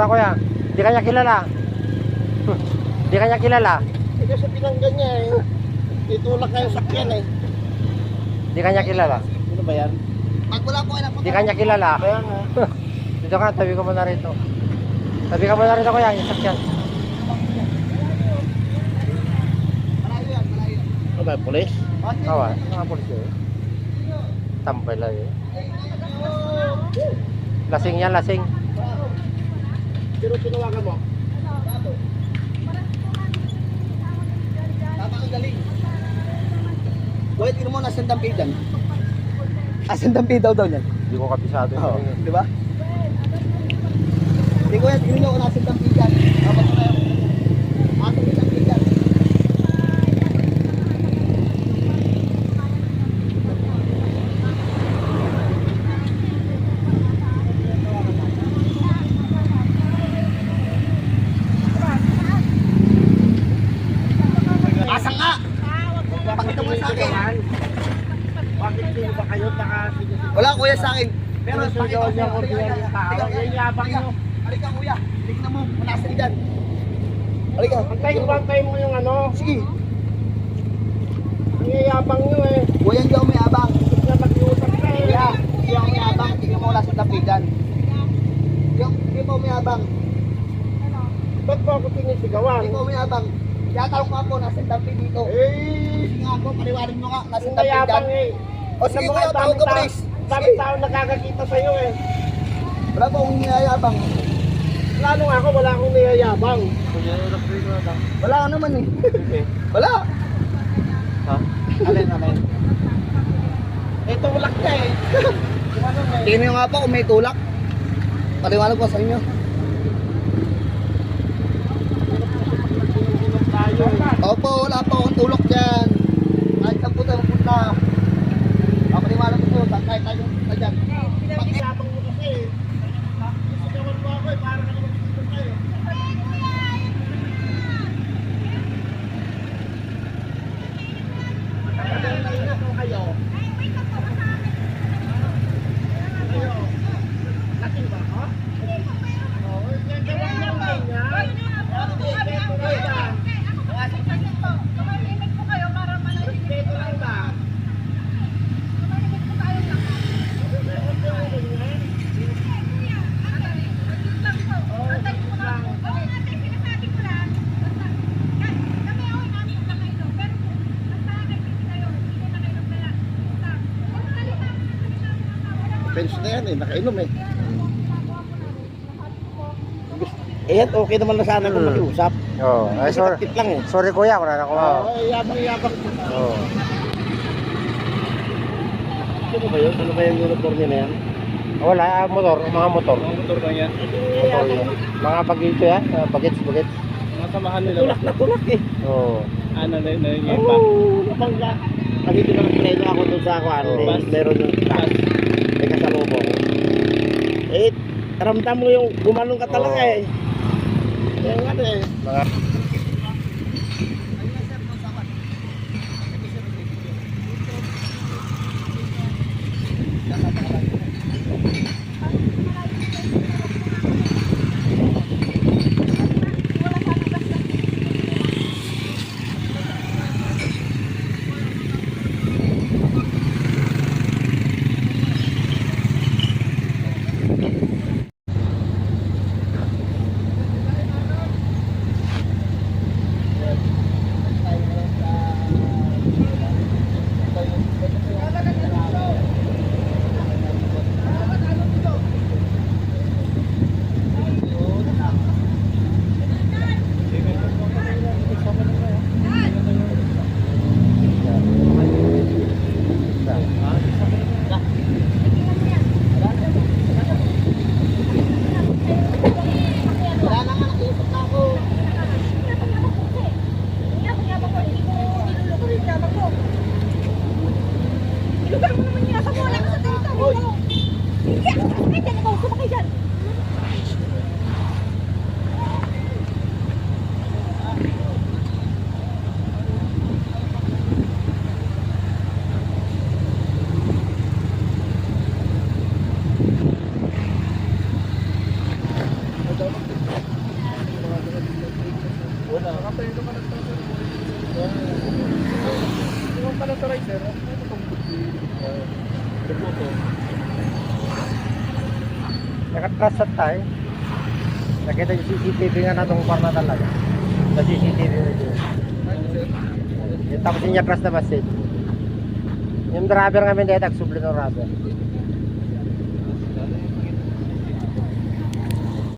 na kuya. Hindi kanya kilala. Hindi kanya kilala. Eh, kasi pinanggan niya eh. Itulak kayo sakyan eh. Hindi kanya kilala. Ano ba yan? Pag wala po kayo na Hindi kanya kilala. Kaya nga. Dito ka, tabi ko muna rito. Tabi ka muna rito kuya, yung sakyan. Malayo yan, malayo. Ano ba, pulis? Kawa, mga pulis yun. Tambay lang yun. Lasing yan, lasing. Pero tinawagan mo. Tama ang galing. Wait, tingnan mo, nasa dampidan. Asan dampi daw daw niyan? Hindi ko kabisado. Oo, di ba? Hindi ko yan, tingnan nyo kung nasa dampidan. Dapat ko kayo. Asan yung dampidan? Asang nga! Pakita mo sa akin. Bakit sino ba kayo nakasigil? Wala kuya sa akin. Pero pakita mo sa akin. Yan yabang nyo. halika kuya. Tignan mo, manasan dyan. Halika. Antay mo, antay mo yung ano. Sige. Ang yayabang nyo eh. Kuya, hindi ako may abang. Huwag na mag-iusap ka eh. Kuya, hindi ako may abang. Tignan mo wala sa tapigan. Hindi ako- Hindi may abang. Ba't mo ako sinisigawan? Hindi mo may abang. Yatanong ko ako, nasa tapi dito. Eh, Sige nga ako, paliwanag mo nga, nasa tapigan. yayabang eh. O sige ang tawag ka please. Daming tao nakakakita sa'yo eh. Wala po akong niyayabang. Lalo nga ako, wala akong niyayabang. Wala ka naman eh. Wala. Ha? Alin, alin. Eh, tulak ka eh. Tingnan nyo nga po kung may tulak. Paliwanag ko sa inyo. Tayo eh. Opo, wala po akong tulak dyan. Kahit saan po tayo pupunta. Ako ko po, saan kahit tayo pupunta dyan. Pinag-isabang mo kasi eh. Sigawan mo ako eh, para ka naman dito sa'yo. Matatagal na po kayo. Kayo. Lasing ba ako? Oo, yan gawin lang ganyan. Respeto lang ba? Respeto lang ba? Offense na yan eh, nakainom eh. Eh, okay naman na sana kung Hmm. makiusap. Oo. Ay, Kasi sorry. kapit lang eh. Sorry kuya, wala na ko. Oh, yabang-yabang. Oo. Ano ba yun? Ano ba yung uniform niya na yan? Wala, ah, motor, mga motor. Ang motor ba yan? Motor yun. Mga bagito yan, uh, bagets, bagets. Masamahan nila. Tulak na tulak eh. Oo. Ano na na Oo, yung pa? napangga. Nandito na ako doon sa ako, ano, Bus. meron yung taas. May kasalubong. Eh, ramdam mo yung gumanong ka talaga Oo. eh. Kaya nga eh. pala ito right sir. Ano itong buto? Nakatrasat tayo. Nakita yung CCTV nga na itong na talaga. Sa CCTV na dito. Tapos yung niya crash na basit. Yung driver nga may dahil nagsubli ng rubber.